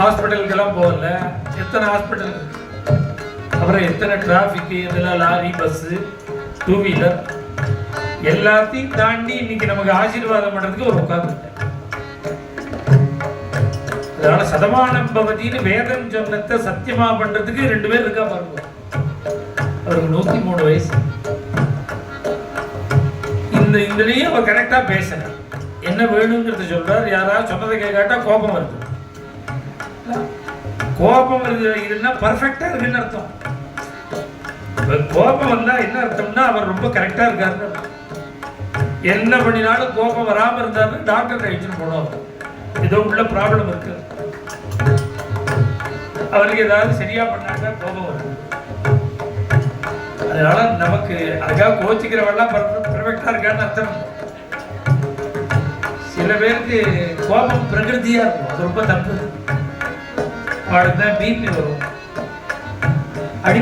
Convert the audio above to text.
ஹாஸ்பிட்டலுக்கெல்லாம் போகல. எத்தனை ஹாஸ்பிட்டல்? அப்புறம் எத்தனை டிராஃபிக்கு இதெல்லாம் லாரி பஸ்ஸு டூ வீலர் எல்லாத்தையும் தாண்டி இன்னைக்கு நமக்கு ஆசீர்வாதம் பண்றதுக்கு ஒரு உட்கார்ந்து அதனால சதமானம் பவதின்னு வேதம் சொன்னத்தை சத்தியமா பண்றதுக்கு ரெண்டு பேர் இருக்கா பாருங்க. அவருக்கு நூத்தி மூணு வயசு. இந்த இதுலயும் அவர் கரெக்டா பேசுறார் என்ன வேணுங்கிறத சொல்றார். யாராவது சொன்னதை கேட்காட்டா கோபம் வருது. கோபம் வருது. இதுன்னா பர்ஃபெக்டா இருக்குன்னு அர்த்தம். கோபம் வந்தா என்ன அர்த்தம்னா அவர் ரொம்ப கரெக்டா இருக்காருன்னு என்ன பண்ணினாலும் கோபம் வராம இருந்தாருன்னு டாக்டர் கழிச்சுன்னு போனோம். ஏதோ உள்ள ப்ராப்ளம் இருக்கு. அவருக்கு ஏதாவது சரியா பண்ணாங்க கோபம் வரும் அதனால நமக்கு அதுக்காக கோச்சிக்கிறவெல்லாம் பர்ஃபெக்டா இருக்கான்னு அர்த்தம். சில பேருக்கு கோபம் பிரகிருதியா இருக்கும். அது ரொம்ப தப்பு. அவளுக்கு தான் பிபி வரும். அடிக்கடி